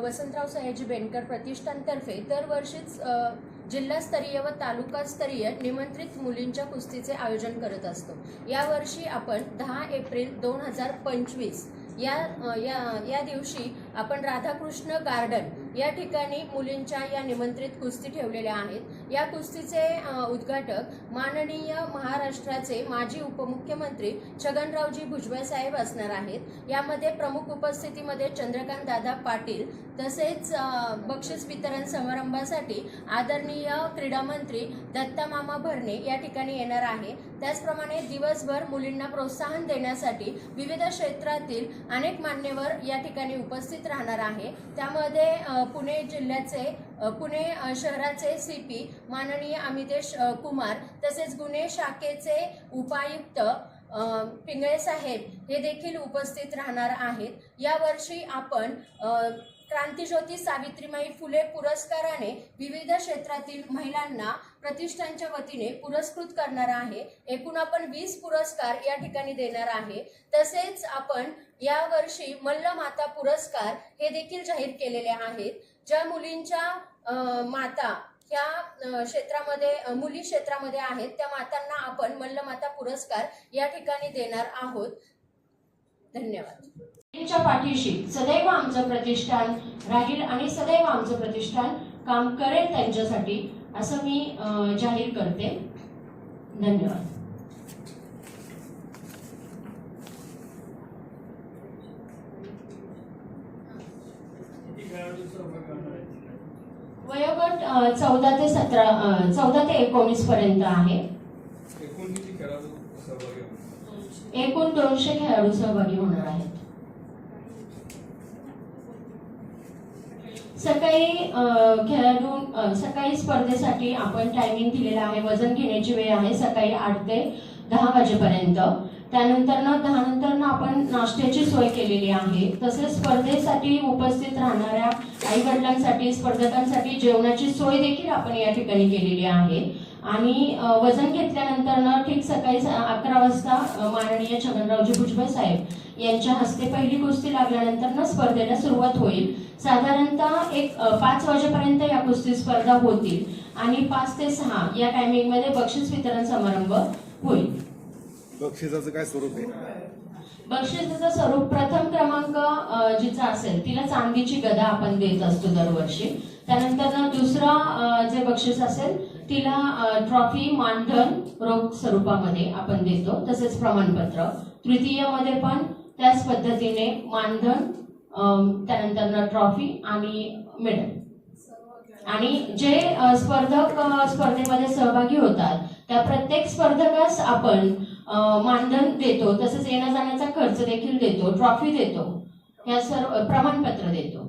वसंतराव सयाजी बेनकर प्रतिष्ठानतर्फे दरवर्षीच जिल्हास्तरीय व तालुकास्तरीय निमंत्रित मुलींच्या कुस्तीचे आयोजन करत असतो. यावर्षी आपण दहा एप्रिल दोन हजार पंचवीस या या या दिवशी आपण राधाकृष्ण गार्डन या ठिकाणी मुलींच्या या निमंत्रित कुस्ती ठेवलेल्या आहेत. या कुस्तीचे उद्घाटक माननीय महाराष्ट्राचे माजी उपमुख्यमंत्री छगनरावजी भुजबळ साहेब असणार आहेत. यामध्ये प्रमुख उपस्थितीमध्ये चंद्रकांत दादा पाटील तसेच बक्षीस वितरण समारंभासाठी आदरणीय क्रीडा मंत्री भरणे या ठिकाणी येणार आहे. त्याचप्रमाणे दिवसभर मुलींना प्रोत्साहन देण्यासाठी विविध क्षेत्रातील अनेक मान्यवर या ठिकाणी उपस्थित राहणार आहे. त्यामध्ये पुणे जिल्ह्याचे पुणे शहराचे सी पी माननीय अमितेश कुमार तसेच गुन्हे शाखेचे उपायुक्त पिंगळे साहेब हे देखील उपस्थित राहणार आहेत. यावर्षी आपण क्रांतीज्योती सावित्रीमाई फुले पुरस्काराने विविध क्षेत्रातील महिलांना प्रतिष्ठानच्या वतीने पुरस्कृत करणार आहे. एकूण आपण वीस पुरस्कार या ठिकाणी देणार आहे. तसेच आपण यावर्षी वर्षी मल्लमाता पुरस्कार हे देखील जाहीर केलेले आहेत. ज्या मुलींच्या माता ह्या क्षेत्रामध्ये मुली क्षेत्रामध्ये आहेत त्या मातांना आपण मल्लमाता पुरस्कार या ठिकाणी देणार आहोत. धन्यवाद. पाठीशी सदैव आमचं प्रतिष्ठान राहील आणि सदैव आमचं प्रतिष्ठान काम करेल त्यांच्यासाठी. असं मी जाहीर करते. धन्यवाद. वयोगट चौदा ते सतरा चौदा ते एकोणीस पर्यंत आहे. एकूण दोनशे खेळाडू सहभागी होणार आहेत. सकाळी खेळाडू सकाळी स्पर्धेसाठी आपण टायमिंग दिलेला आहे. वजन घेण्याची वेळ आहे सकाळी आठ ते दहा वाजेपर्यंत. त्यानंतर ना दहा नंतर ना आपण नाश्त्याची सोय केलेली आहे. तसेच स्पर्धेसाठी उपस्थित राहणाऱ्या आई वडिलांसाठी स्पर्धकांसाठी जेवणाची सोय देखील आपण या ठिकाणी केलेली आहे. आणि वजन घेतल्यानंतर ना ठीक सकाळी अकरा वाजता माननीय छगनरावजी भुजबळ साहेब यांच्या हस्ते पहिली कुस्ती लागल्यानंतर ना स्पर्धेला सुरुवात होईल. साधारणतः एक पाच वाजेपर्यंत या कुस्ती स्पर्धा होतील आणि पाच ते सहा या टायमिंगमध्ये बक्षीस वितरण समारंभ होईल. बक्षिसाचं काय स्वरूप आहे? बक्षिसाचं स्वरूप प्रथम क्रमांक जिचा असेल तिला चांदीची गदा आपण देत असतो दरवर्षी. त्यानंतर दुसरा जे बक्षीस असेल तिला ट्रॉफी मानधन रोख स्वरूपामध्ये आपण देतो तसेच प्रमाणपत्र. तृतीयमध्ये पण त्याच पद्धतीने मानधन त्यानंतर ट्रॉफी आणि मेडल आणि जे स्पर्धक स्पर्धेमध्ये सहभागी होतात त्या प्रत्येक स्पर्धकास आपण मानधन देतो तसेच येण्या जाण्याचा खर्च देखील देतो ट्रॉफी देतो या सर्व प्रमाणपत्र देतो.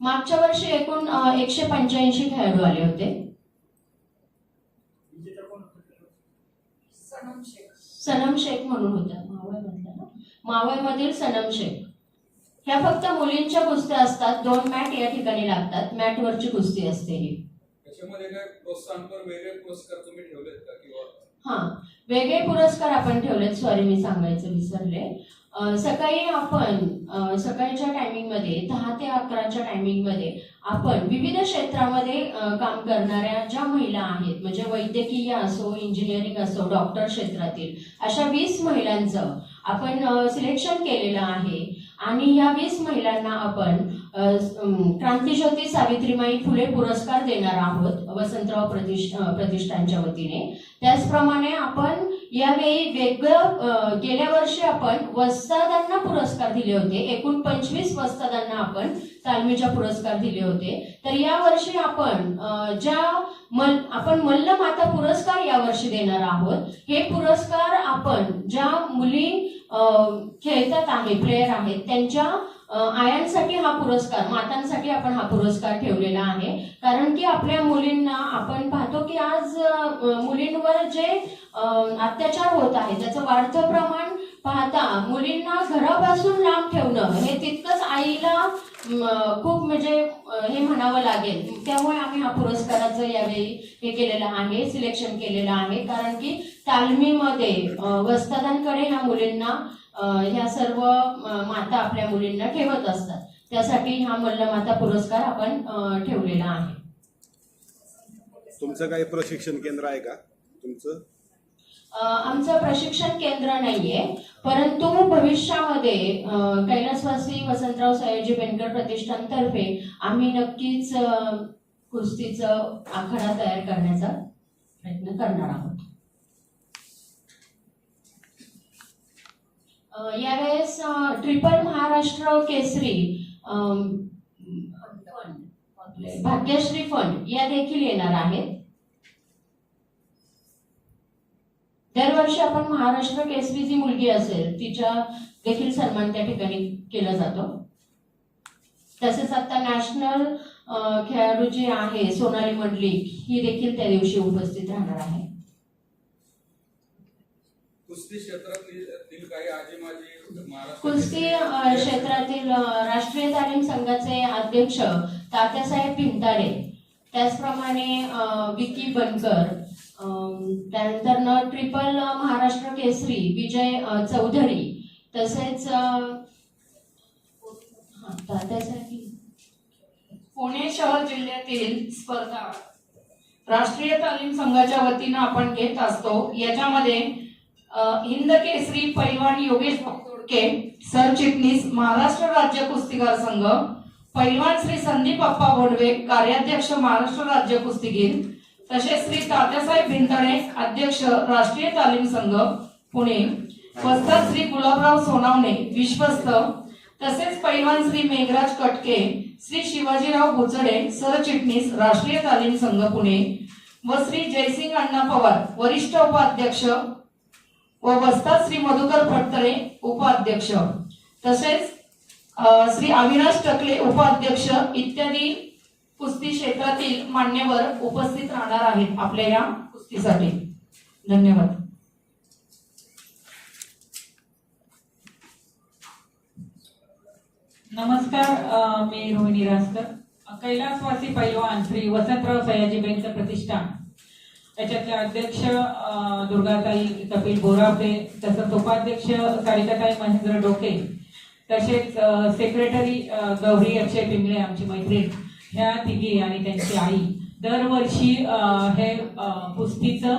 मागच्या वर्षी एकूण एकशे पंच्याऐंशी खेळाडू आले होते. सनम शेख. सनम शेख म्हणून होत्या मावळमधल्या ना? मावळमधील सनम शेख. ह्या फक्त मुलींच्या कुस्त्या असतात. दोन मॅट या ठिकाणी लागतात. मॅटवरची कुस्ती असते ही. हा. वेगळे पुरस्कार आपण ठेवलेत. सॉरी मी सांगायचं विसरले. सकाळी आपण सकाळच्या टायमिंगमध्ये दहा ते अकराच्या टायमिंगमध्ये आपण विविध क्षेत्रामध्ये काम करणाऱ्या ज्या महिला आहेत म्हणजे वैद्यकीय असो इंजिनिअरिंग असो डॉक्टर क्षेत्रातील अशा वीस महिलांचं आपण सिलेक्शन केलेलं आहे. आणि या वीस महिलांना आपण क्रांतीज्योती सावित्रीमाई फुले पुरस्कार देणार आहोत वसंतराव प्रतिष्ठ प्रतिष्ठानच्या वतीने. त्याचप्रमाणे आपण यावेळी वेगळं गेल्या वर्षी आपण वस्तादांना पुरस्कार दिले होते. एकूण पंचवीस वस्तादांना आपण तालमीच्या पुरस्कार दिले होते. तर या वर्षी आपण ज्या मल आपण मल्ल माता पुरस्कार यावर्षी देणार आहोत हे पुरस्कार आपण ज्या मुली खेळतात आहे प्लेयर आहेत त्यांच्या आयांसाठी हा पुरस्कार मातांसाठी आपण हा पुरस्कार ठेवलेला आहे. कारण की आपल्या मुलींना आपण पाहतो की आज मुलींवर जे अत्याचार होत आहे त्याचं वाढतं प्रमाण पाहता मुलींना घरापासून लांब ठेवणं हे तितकंच आईला खूप म्हणजे हे म्हणावं लागेल. त्यामुळे आम्ही हा पुरस्काराचं यावेळी हे केलेलं आहे सिलेक्शन केलेलं आहे. कारण की तालमीमध्ये वस्तादांकडे ह्या मुलींना ह्या सर्व माता आपल्या मुलींना ठेवत असतात. त्यासाठी हा मल्लमाता पुरस्कार आपण ठेवलेला आहे. तुमचं काही प्रशिक्षण केंद्र आहे का? तुमचं? आमचं प्रशिक्षण केंद्र नाहीये परंतु भविष्यामध्ये कैलासवासी वसंतराव सयाजी बेनकर प्रतिष्ठानतर्फे आम्ही नक्कीच कुस्तीचं आखाडा तयार करण्याचा प्रयत्न करणार आहोत. यावेळेस ट्रिपल महाराष्ट्र केसरी भाग्यश्री फंड या देखील येणार आहेत. दरवर्षी आपण महाराष्ट्र केसरी जी मुलगी असेल तिच्या देखील सन्मान त्या ठिकाणी केला जातो. तसेच आता नॅशनल खेळाडू जे आहे सोनाली मंडलिक ही देखील त्या दिवशी उपस्थित राहणार आहे. कुस्ती क्षेत्रातील काही कुस्ती राष्ट्रीय तालीम संघाचे अध्यक्ष तात्यासाहेब भिंताडे त्याचप्रमाणे विकी बनकर त्यानंतर न ट्रिपल महाराष्ट्र केसरी विजय चौधरी तसेच पुणे शहर जिल्ह्यातील स्पर्धा. राष्ट्रीय तालीम संघाच्या वतीनं आपण घेत असतो. याच्यामध्ये हिंद केसरी पैलवान योगेश भक्तोडके सरचिटणीस महाराष्ट्र राज्य कुस्तीगार संघ पैलवान श्री संदीप अप्पा बोडवे कार्याध्यक्ष महाराष्ट्र राज्य कुस्तीगीर तसेच श्री तात्यासाहेब भिंतणे अध्यक्ष राष्ट्रीय तालीम संघ पुणे. वस्ताद श्री गुलाबराव सोनावणे विश्वस्त. तसेच पैलवान श्री मेघराज कटके श्री शिवाजीराव बुचडे सरचिटणीस राष्ट्रीय तालीम संघ पुणे. व श्री जयसिंग अण्णा पवार वरिष्ठ उपाध्यक्ष व वस्ताद श्री मधुकर फडतरे उपाध्यक्ष. तसेच श्री अविनाश टकले उपाध्यक्ष इत्यादी कुस्ती क्षेत्रातील मान्यवर उपस्थित राहणार आहेत आपल्या या कुस्तीसाठी. धन्यवाद. नमस्कार मी रोहिणी रासकर कैलासवासी पैलवान श्री वसंतराव सयाजी बेनकर प्रतिष्ठान. याच्यातले अध्यक्ष दुर्गाताई कपिल बोराफे तसंच उपाध्यक्ष सारिकाताई महेंद्र डोके तसेच सेक्रेटरी गौरी अक्षय पिंगळे आमची मैत्रीण ह्या तिघी आणि त्यांची आई. दरवर्षी हे कुस्तीचं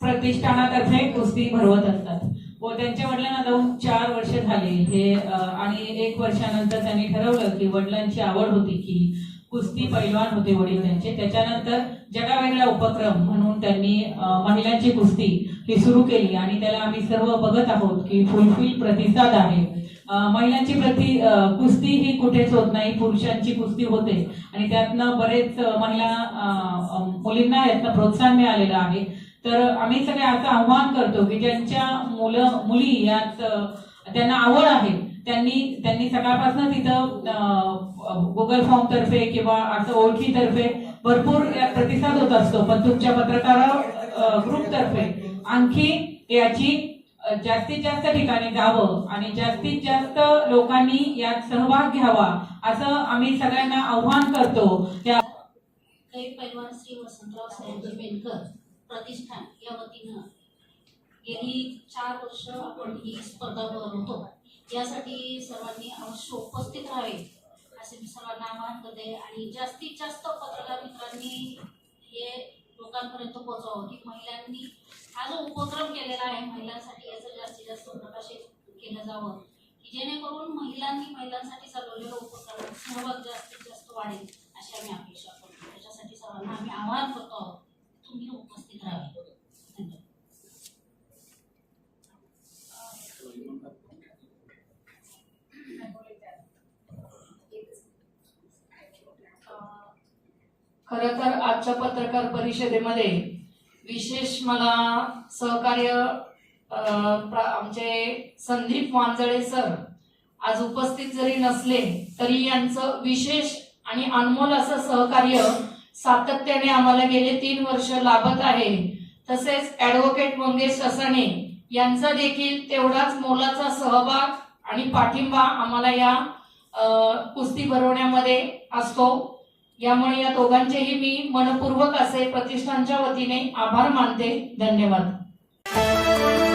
प्रतिष्ठानातर्फे कुस्ती भरवत असतात. व त्यांच्या वडिलांना जाऊन चार वर्ष झाले. हे आणि एक वर्षानंतर त्यांनी ठरवलं की वडिलांची आवड होती की कुस्ती पैलवान होते वडील त्यांचे. त्याच्यानंतर जगावेगळा उपक्रम म्हणून त्यांनी महिलांची कुस्ती ही सुरू केली आणि त्याला आम्ही सर्व बघत आहोत की फुलफिल प्रतिसाद आहे. महिलांची प्रति कुस्ती ही कुठेच होत नाही पुरुषांची कुस्ती होते. आणि त्यातनं बरेच महिला मुलींना यातनं प्रोत्साहन मिळालेलं आहे. तर आम्ही सगळे असं आव्हान करतो की ज्यांच्या मुलं मुली यात त्यांना आवड आहे त्यांनी त्यांनी सकाळपासून तिथं गुगल फॉर्म तर्फे किंवा असं ओळखीतर्फे भरपूर यात प्रतिसाद होत असतो. पण तुमच्या पत्रकार ग्रुप तर्फे आणखी याची जास्तीत जास्त ठिकाणी जावं आणि जास्तीत जास्त लोकांनी यात सहभाग घ्यावा असं आम्ही सगळ्यांना आव्हान करतो. त्या कै पैलवान श्री वसंतराव सयाजी बेनकर प्रतिष्ठान या वतीनं गेली चार वर्ष आपण ही स्पर्धा भरवतो यासाठी सर्वांनी अवश्य उपस्थित राहावे. असे मी सर्वांना आवाहन करते आणि जास्तीत जास्त पत्रकार मित्रांनी हे लोकांपर्यंत पोहोचवावं की महिलांनी हा जो उपक्रम केलेला आहे महिलांसाठी याचं जास्तीत जास्त प्रकाशित केलं जावं. की जेणेकरून महिलांनी महिलांसाठी चालवलेलं उपक्रम सहभाग जास्तीत जास्त वाढेल अशी आम्ही अपेक्षा करतो. त्याच्यासाठी सर्वांना आम्ही आवाहन करतो आहोत तुम्ही उपस्थित राहावे धन्यवाद खर तर आजच्या पत्रकार परिषदेमध्ये विशेष मला सहकार्य आमचे संदीप वांजळे सर आज उपस्थित जरी नसले तरी यांचं विशेष आणि अनमोल असं सहकार्य सातत्याने आम्हाला गेले तीन वर्ष लाभत आहे. तसेच ऍडव्होकेट मंगेश ससाने यांचा देखील तेवढाच मोलाचा सहभाग आणि पाठिंबा आम्हाला या कुस्ती भरवण्यामध्ये असतो. यामुळे या दोघांचेही मी मनपूर्वक असे प्रतिष्ठानच्या वतीने आभार मानते. धन्यवाद.